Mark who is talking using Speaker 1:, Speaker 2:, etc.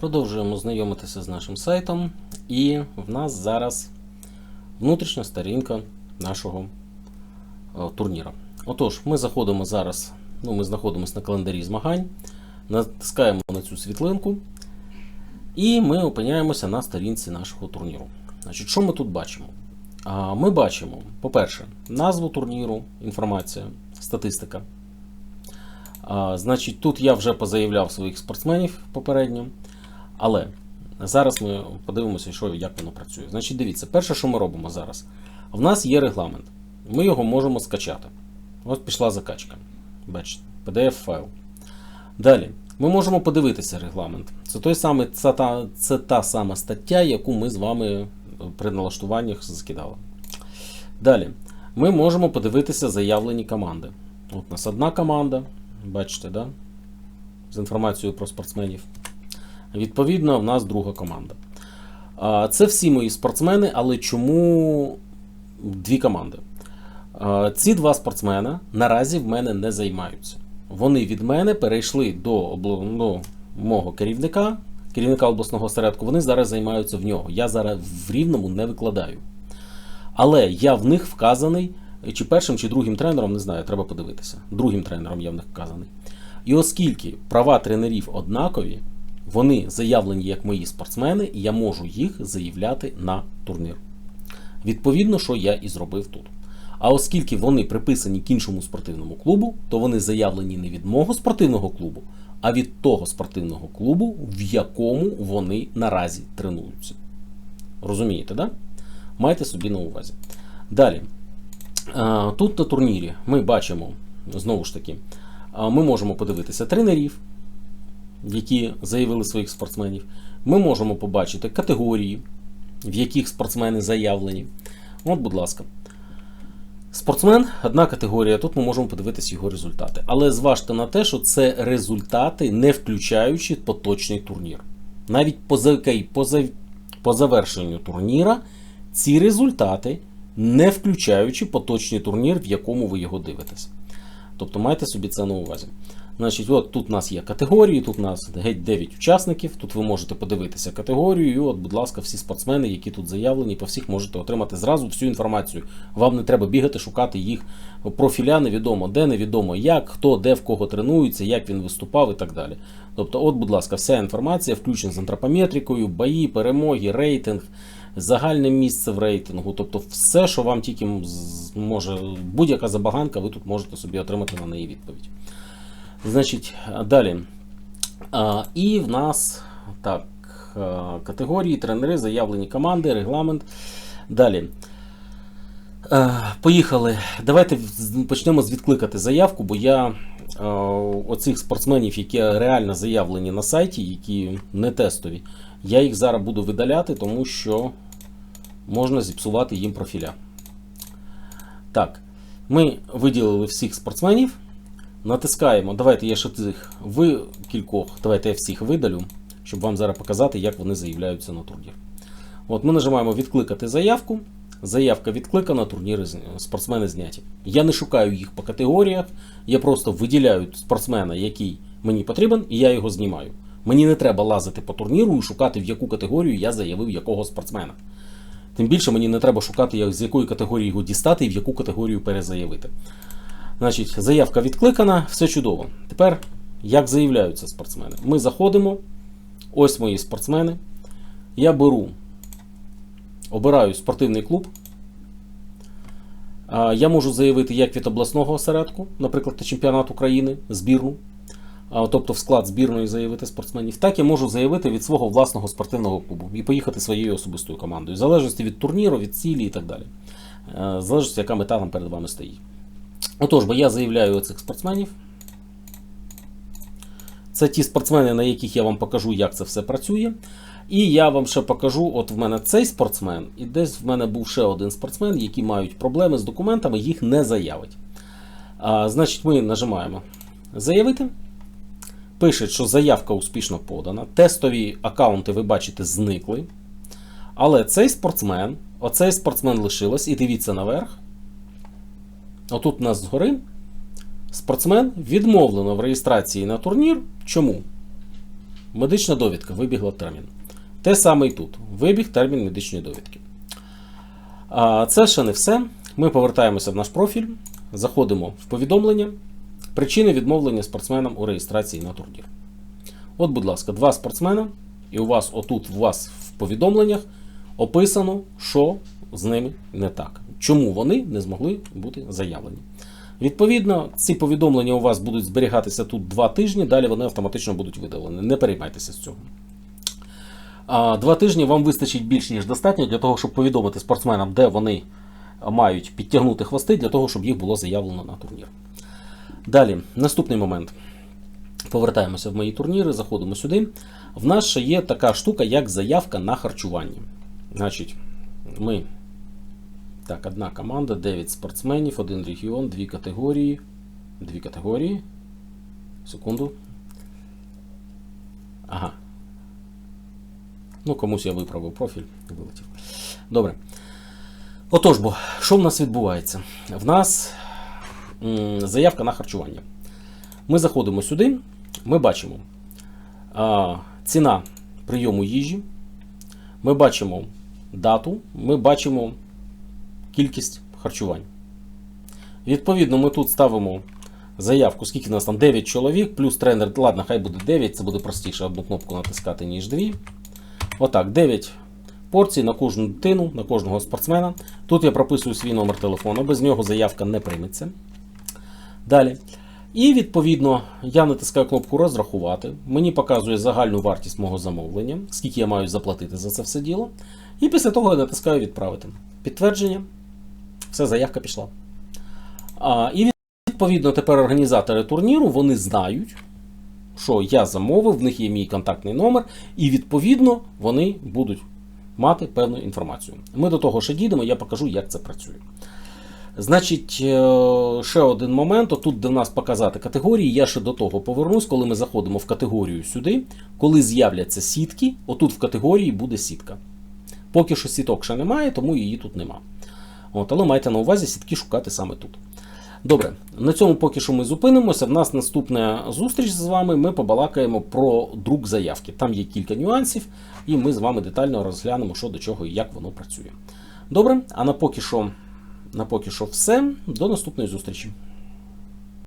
Speaker 1: Продовжуємо знайомитися з нашим сайтом, і в нас зараз внутрішня сторінка нашого е, турніра. Отож, ми заходимо зараз, ну, ми знаходимося на календарі змагань, натискаємо на цю світлинку, і ми опиняємося на сторінці нашого турніру. Значить, що ми тут бачимо? Ми бачимо, по-перше, назву турніру, інформація, статистика. Значить, тут я вже позаявляв своїх спортсменів попередньо. Але зараз ми подивимося, що як воно працює. Значить, дивіться, перше, що ми робимо зараз. В нас є регламент. Ми його можемо скачати. Ось пішла закачка. Бачите, PDF-файл. Далі, ми можемо подивитися регламент. Це той самий, це та, це та сама стаття, яку ми з вами при налаштуваннях закидали. Далі, ми можемо подивитися заявлені команди. От у нас одна команда, бачите, да? з інформацією про спортсменів. Відповідно, в нас друга команда. Це всі мої спортсмени, але чому дві команди? Ці два спортсмена наразі в мене не займаються. Вони від мене перейшли до обл- ну, мого керівника, керівника обласного осередку. Вони зараз займаються в нього. Я зараз в рівному не викладаю. Але я в них вказаний, чи першим, чи другим тренером, не знаю, треба подивитися. Другим тренером я в них вказаний. І оскільки права тренерів однакові, вони заявлені як мої спортсмени, і я можу їх заявляти на турнір. Відповідно, що я і зробив тут. А оскільки вони приписані к іншому спортивному клубу, то вони заявлені не від мого спортивного клубу, а від того спортивного клубу, в якому вони наразі тренуються. Розумієте, да? Майте собі на увазі. Далі. Тут на турнірі ми бачимо, знову ж таки, ми можемо подивитися тренерів, які заявили своїх спортсменів. Ми можемо побачити категорії, в яких спортсмени заявлені. От, будь ласка. Спортсмен одна категорія, тут ми можемо подивитися його результати. Але зважте на те, що це результати, не включаючи поточний турнір. Навіть по, по, по завершенню турніра ці результати, не включаючи поточний турнір, в якому ви його дивитесь. Тобто майте собі це на увазі. Значить, от тут у нас є категорії, тут у нас геть 9 учасників. Тут ви можете подивитися категорію. І от, будь ласка, всі спортсмени, які тут заявлені, по всіх можете отримати зразу всю інформацію. Вам не треба бігати, шукати їх профіля, невідомо де, невідомо як, хто, де в кого тренується, як він виступав і так далі. Тобто, от, будь ласка, вся інформація, включена з антропометрикою, бої, перемоги, рейтинг, загальне місце в рейтингу. Тобто, все, що вам тільки може, будь-яка забаганка, ви тут можете собі отримати на неї відповідь. Значить, далі. А, і в нас так, категорії, тренери, заявлені команди, регламент. Далі. Е, Поїхали. Давайте почнемо з відкликати заявку, бо я е, оцих спортсменів, які реально заявлені на сайті, які не тестові, я їх зараз буду видаляти, тому що можна зіпсувати їм профіля. Так, ми виділили всіх спортсменів. Натискаємо. Давайте я ще цих ви кількох, давайте я всіх видалю, щоб вам зараз показати, як вони заявляються на турнір. От ми нажимаємо відкликати заявку. Заявка відкликана, турніри спортсмени зняті. Я не шукаю їх по категоріях, я просто виділяю спортсмена, який мені потрібен, і я його знімаю. Мені не треба лазити по турніру і шукати, в яку категорію я заявив якого спортсмена. Тим більше мені не треба шукати, з якої категорії його дістати і в яку категорію перезаявити. Значить, заявка відкликана, все чудово. Тепер як заявляються спортсмени? Ми заходимо. Ось мої спортсмени. Я беру, обираю спортивний клуб. Я можу заявити як від обласного осередку, наприклад, на чемпіонат України, збірну, тобто в склад збірної заявити спортсменів, так я можу заявити від свого власного спортивного клубу і поїхати своєю особистою командою, в залежності від турніру, від цілі і так далі. Е, В залежності, яка мета там перед вами стоїть. Отож, бо я заявляю цих спортсменів. Це ті спортсмени, на яких я вам покажу, як це все працює. І я вам ще покажу: от в мене цей спортсмен, і десь в мене був ще один спортсмен, які мають проблеми з документами, їх не заявить. А, значить, ми нажимаємо Заявити. Пише, що заявка успішно подана. Тестові аккаунти, ви бачите, зникли. Але цей спортсмен, оцей спортсмен лишилось, і дивіться наверх. Отут у нас згори спортсмен відмовлено в реєстрації на турнір. Чому? медична довідка вибігла термін. Те саме і тут. Вибіг термін медичної довідки. Це ще не все. Ми повертаємося в наш профіль, заходимо в повідомлення. Причини відмовлення спортсменам у реєстрації на турнір. От, будь ласка, два спортсмена, і у вас отут у вас в повідомленнях описано, що з ними не так. Чому вони не змогли бути заявлені. Відповідно, ці повідомлення у вас будуть зберігатися тут два тижні, далі вони автоматично будуть видалені. Не переймайтеся з цього. Два тижні вам вистачить більш ніж достатньо для того, щоб повідомити спортсменам, де вони мають підтягнути хвости, для того, щоб їх було заявлено на турнір. Далі, наступний момент. Повертаємося в мої турніри, заходимо сюди. В нас ще є така штука, як заявка на харчування. Значить, ми. Так, одна команда, 9 спортсменів, один регіон, дві категорії. Дві категорії. Секунду. Ага. Ну, комусь я виправив профіль вилетів. Добре. Отож, бо, що в нас відбувається? В нас заявка на харчування. Ми заходимо сюди, ми бачимо ціна прийому їжі, ми бачимо дату, ми бачимо кількість харчувань. Відповідно, ми тут ставимо заявку, скільки у нас там 9 чоловік, плюс тренер, ладно, хай буде 9, це буде простіше одну кнопку натискати, ніж дві. Отак, 9 порцій на кожну дитину, на кожного спортсмена. Тут я прописую свій номер телефону, без нього заявка не прийметься. Далі. І відповідно я натискаю кнопку розрахувати. Мені показує загальну вартість мого замовлення, скільки я маю заплатити за це все діло. І після того я натискаю відправити. Підтвердження. Все, заявка пішла. А, І відповідно тепер організатори турніру вони знають, що я замовив, в них є мій контактний номер, і відповідно вони будуть мати певну інформацію. Ми до того ще дійдемо, я покажу, як це працює. Значить, е, ще один момент. Отут, в нас показати категорії, я ще до того повернусь, коли ми заходимо в категорію сюди. Коли з'являться сітки, отут в категорії буде сітка. Поки що сіток ще немає, тому її тут нема. От, але майте на увазі сітки шукати саме тут. Добре, на цьому поки що ми зупинимося. В нас наступна зустріч з вами. Ми побалакаємо про друк заявки. Там є кілька нюансів, і ми з вами детально розглянемо, що до чого і як воно працює. Добре, а на поки що, на поки що все. До наступної зустрічі.